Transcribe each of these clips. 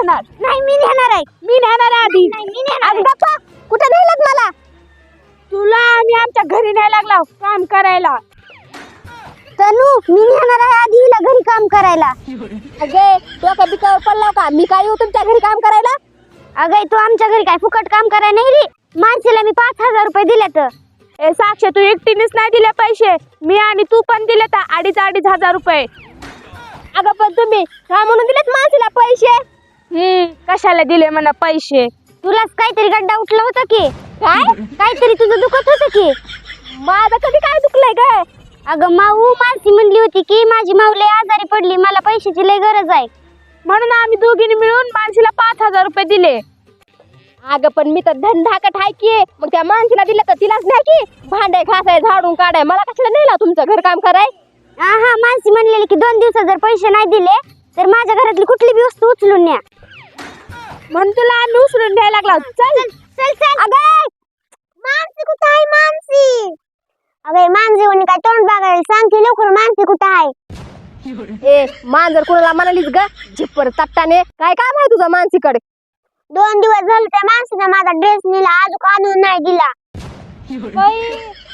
नेणार नाही मी नेणार आहे. मी नेणार आहे आधी. नाही मी नेणार अरे बाप्पा कुठे नेलं मला? तुला आम्ही आमच्या घरी न्यायला लागला काम करायला. तनू मी नेणार आहे आधी हिला घरी काम करायला. अगे डोक्या बिकावर पडला का? मी काय येऊ तुमच्या घरी काम करायला? अगं तू आमच्या घरी काय फुकट काम करायला नाही रे? माणसाला मी पाच हजार रुपये दिले तर ए साक्ष तू एकटीनेच नाही दिले पैसे. मी आणि तू पण दिले तर अडीच अडीच हजार रुपये. अगं पण तुम्ही का म्हणून दिलेत माणसाला हम्म कशाला दिले म्हणा पैसे? तुलाच काहीतरी गड्डा उठला होता की? काय? काहीतरी तुझं दुखत होतं की? माझं कधी काय दुखलंय काय अगं माऊ मानसी म्हणली होती की माझी माऊ लय आजारी पडली मला पैशाची लय गरज आहे. म्हणून आम्ही दोघींनी मिळून माणसीला पाच हजार रुपये दिले. अगं पण मी तर धंधाकट आहे की. मग त्या माणसीला दिलं तर तिलाच नाही की? भांडे घासाय झाडून काढाय. मला कशाला नेला तुमचं घर काम कराय? हा मानसी म्हणलेली की दोन दिवसात जर पैसे नाही दिले तर माझ्या घरातली कुठली बी वस्तू उचलून न्या. म्हणून तुला आम्ही उचलून घ्यायला लागला. चल चल. चल अगं. मानसी कुठं आहे मानसी? अगं मानसी म्हणे काय तोंड बघायला सांग की लवकर मानसी कुठं आहे? ए मांजर कोणाला म्हणालीस ग? झिप्पर तट्टाने. काय काम आहे तुझं मानसीकडे? दोन दिवस झाले त्या माणसाने माझा ड्रेस नेला अजून आणून नाही दिला.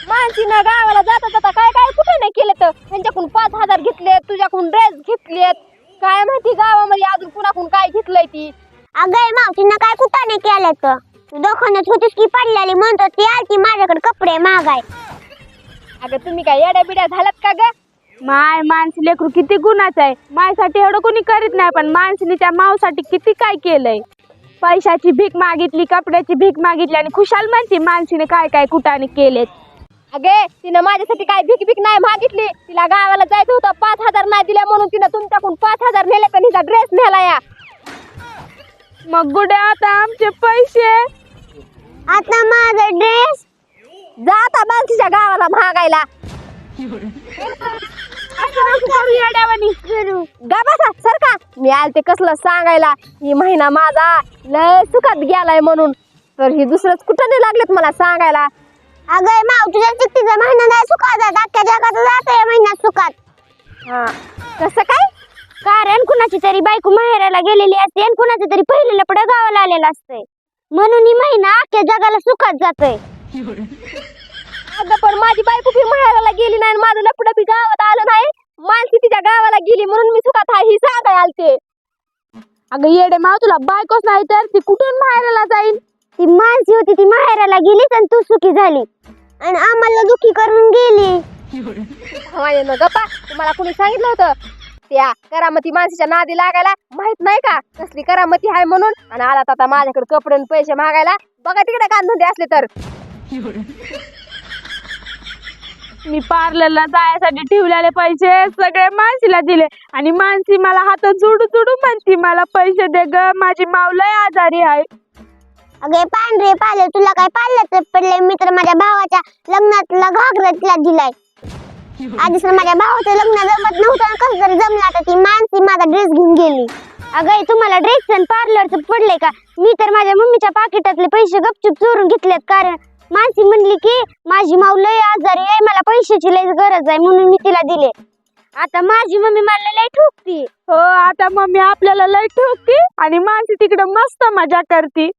मानसीनं गावाला जाता जाता काय काय कुठे नाही केलं तर? त्यांच्याकडून पाच हजार घेतले तुझ्याकडून ड्रेस घेतलेत. काय माहिती गावामध्ये अजून कुणाकडून काय घेतलंय ती? अगं मावशीनं काय कुठं नाही केलं तर तू दवाखान्यात होतीस की पडलेली म्हणतो ती आलती माझ्याकडे कपडे महागाय अगं तुम्ही काय येड्या बिड्या झालात का ग? माय माणसी लेकरू किती गुणाचं आहे. मायसाठी एवढं कोणी करीत नाही पण माणसीने त्या मावसाठी किती काय केलंय? पैशाची भीक मागितली कपड्याची भीक मागितली आणि खुशाल म्हणते माणसीने काय काय कुठाने केलेत. अगे तिनं माझ्यासाठी काय भीक भीक नाही मागितली. तिला गावाला जायचं होतं पाच हजार नाही दिल्या म्हणून तिनं तुमच्याकडून पाच हजार नेले पण हिचा ड्रेस नेला या. मग गुडे आता आमचे पैसे. आता माझा ड्रेस जा आता माणसीच्या गावाला महागायला. गा बसा सरका मी आलते कसलं सांगायला. ही महिना माझा लय सुखात गेलाय म्हणून. तर ही दुसरंच कुठं नाही लागलेत मला सांगायला. अगं माव तुझ्या चिठ्ठीचा महिना नाही सुखात. जात अख्ख्या जगात जात या महिन्यात सुखात. हा. कसं काय? कुणाची तरी बायको माहेराला गेलेली असते आणि कुणाचं तरी पहिलं लपड गावाला आलेलं असतंय. म्हणून ही महिना अख्ख्या जगाला सुखात जातोय. अगं पण माझी बायको बी माहेराला गेली नाही आणि माझं लपडं बी गावात आलं नाही. माणसी तिच्या गावाला गेली म्हणून मी सुखात आहे ही सांगाय आलते. अगं येडे माव तुला बायकोच नाही तर ती कुठून माहेराला जाईल? ती माणसी होती ती माहेराला गेली आणि तू सुखी झाली. आणि आम्हाला दुखी करून गेली. न गप्पा. तुम्हाला कुणी सांगितलं होतं? त्या करामती माणसाच्या नादी लागायला माहीत नाही का? कसली करामती आहे म्हणून? आणि आला आता माझ्याकडे कपडे आणि पैसे मागायला. बघा तिकडे कांधंदे असले तर. मी पार्लरला जायसाठी ठेवलेले पैसे सगळे मानसीला दिले. आणि मानसी मला हात जोडू जोडू म्हणती मला पैसे दे ग माझी मावलय आजारी आहे. अगे पांढरे पाले तुला काय पाहिलं पडले मी तर माझ्या भावाच्या लग्नातला घागरा तिला दिलाय. आधीच माझ्या भावाचं लग्न जमत नव्हतं कसं तरी जमलं आता ती माणसी माझा ड्रेस घेऊन गेली. अगं तुम्हाला ड्रेस आणि पार्लरचं पडले का? मी तर माझ्या मम्मीच्या पाकिटातले पैसे गपचूप चोरून घेतलेत कारण मानसी म्हणली की माझी माऊ लय आजारी आहे मला पैशाची लय गरज आहे म्हणून मी तिला दिले. आता माझी मम्मी मला लय ठोकती. हो आता मम्मी आपल्याला लय ठोकती आणि माणसी तिकडं मस्त मजा करती.